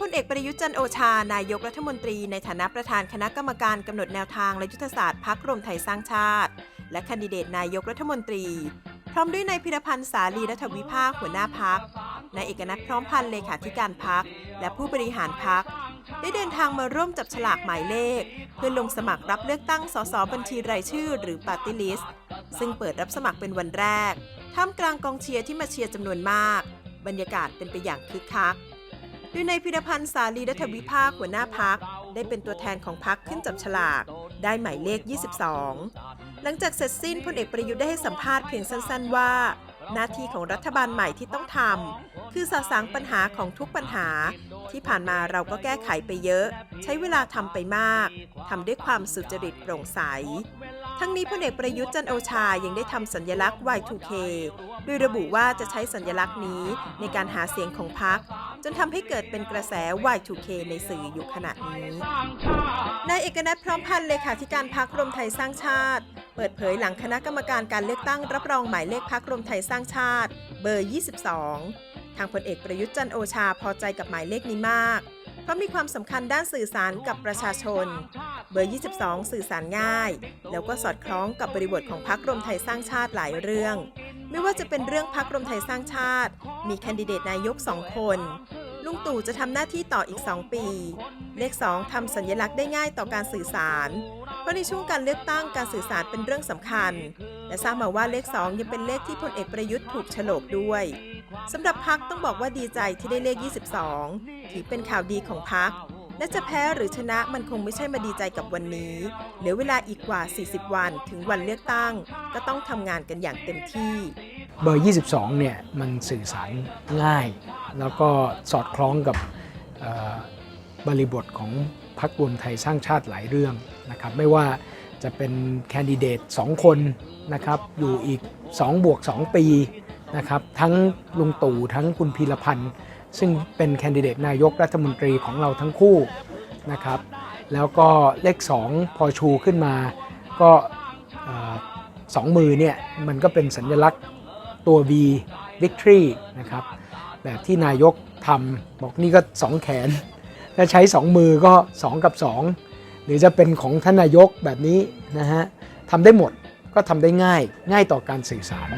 พลเอกประยุทธ์จันโอชา นายกรัฐมนตรี ในฐานะประธานคณะกรรมการกำหนดแนวทางและยุทธศาสตร์พักรวมไทยสร้างชาติ และคนดิเดตนายกรัฐมนตรี พร้อมด้วยนายพิรพันธ์สาลีรัฐวิภาคหัวหน้าพักนายเอกนัทพร้อมพันธ์เลขาธิการพักและผู้บริหารพักได้เดินทางมาร่วมจับฉลากหมายเลข เพื่อลงสมัครรับเลือกตั้งสสบัญชีรายชื่อ หรือปาร์ตี้ลิสต์ซึ่งเปิดรับสมัครเป็นวันแรก ท่ามกลางกองเชียร์ที่มาเชียร์จำนวนมาก บรรยากาศเป็นไปอย่างคึกคัก ดยในายพิรพันธ์สาลีรัฐวิภาคหัวหน้าพัก ได้เป็นตัวแทนของพักขึ้นจับฉลาก ได้หมายเลข 22 หลังจากเสร็จสิ้นพลเอกประยุทธ์ได้ให้สัมภาษณ์เพียงสั้นๆว่า หน้าที่ของรัฐบาลใหม่ที่ต้องทำคือสะสางปัญหาของทุกปัญหา ที่ผ่านมาเราก็แก้ไขไปเยอะ ใช้เวลาทำไปมากทำด้วยความสุจริตโปร่งใส ทั้งนี้พลเอกประยุทธ์จันโอชายังได้ทำสัญลักษณ์ Y2K โดยระบุว่าจะใช้สัญลักษณ์นี้ในการหาเสียงของพรรคจนทำให้เกิดเป็นกระแส Y2K ในสื่ออยู่ขณะนี้นายเอกนัทพร้อมพันธ์เลขาธิการพักรวมไทยสร้างชาติ เปิดเผยหลังคณะกรรมการการเลือกตั้งรับรองหมายเลขพักรวมไทยสร้างชาติ เบอร์ 22 ทางพลเอกประยุทธ์จันโอชาพอใจกับหมายเลขนี้มาก เพราะมีความสำคัญด้านสื่อสารกับประชาชน เบอร์ 22 สื่อสารง่าย แล้วก็สอดคล้องกับบริบทของพักรวมไทยสร้างชาติหลายเรื่อง ไม่ว่าจะเป็นเรื่องพักรวมไทยสร้างชาติ มีแคนดิเดตนายกสองคน ลุงตู่จะทำหน้าที่ต่ออีก 2 ปี เลข 2ทำสัญลักษณ์ได้ง่ายต่อการสื่อสาร เพราะในช่วงการเลือกตั้งการสื่อสารเป็นเรื่องสำคัญ และทราบมาว่าเลข 2 ยังเป็นเลขที่พลเอกประยุทธ์ถูกฉลกด้วยสำหรับพักต้องบอกว่าดีใจที่ได้เลข 22 ถือเป็นข่าวดีของพักและจะแพ้หรือชนะมันคงไม่ใช่มาดีใจกับวันนี้ เหลือเวลาอีกกว่า 40 วันถึงวันเลือกตั้ง ก็ต้องทำงานกันอย่างเต็มที่ เบอร์ 22 เนี่ย มันสื่อสารง่าย แล้วก็สอดคล้องกับบริบทของพรรครวมไทยสร้างชาติหลายเรื่องนะครับ ไม่ว่า จะเป็นแคนดิเดต 2 คนนะครับอยู่อีก 2 บวก 2 ปีนะครับทั้งลุงตู่ทั้งคุณพีรพันธ์ซึ่งเป็นแคนดิเดตนายกรัฐมนตรีของเราทั้งคู่นะครับแล้วก็เลข 2 พอชูขึ้นมาก็สองมือเนี่ยมันก็เป็นสัญลักษณ์ตัว V Victory นะครับแบบที่นายกทำบอกนี่ก็ 2 แขนถ้าใช้ 2 มือก็ 2 กับ 2 หรือจะเป็นของท่านนายกแบบนี้นะฮะทำได้หมดก็ทำได้ง่าย ง่ายต่อการสื่อสาร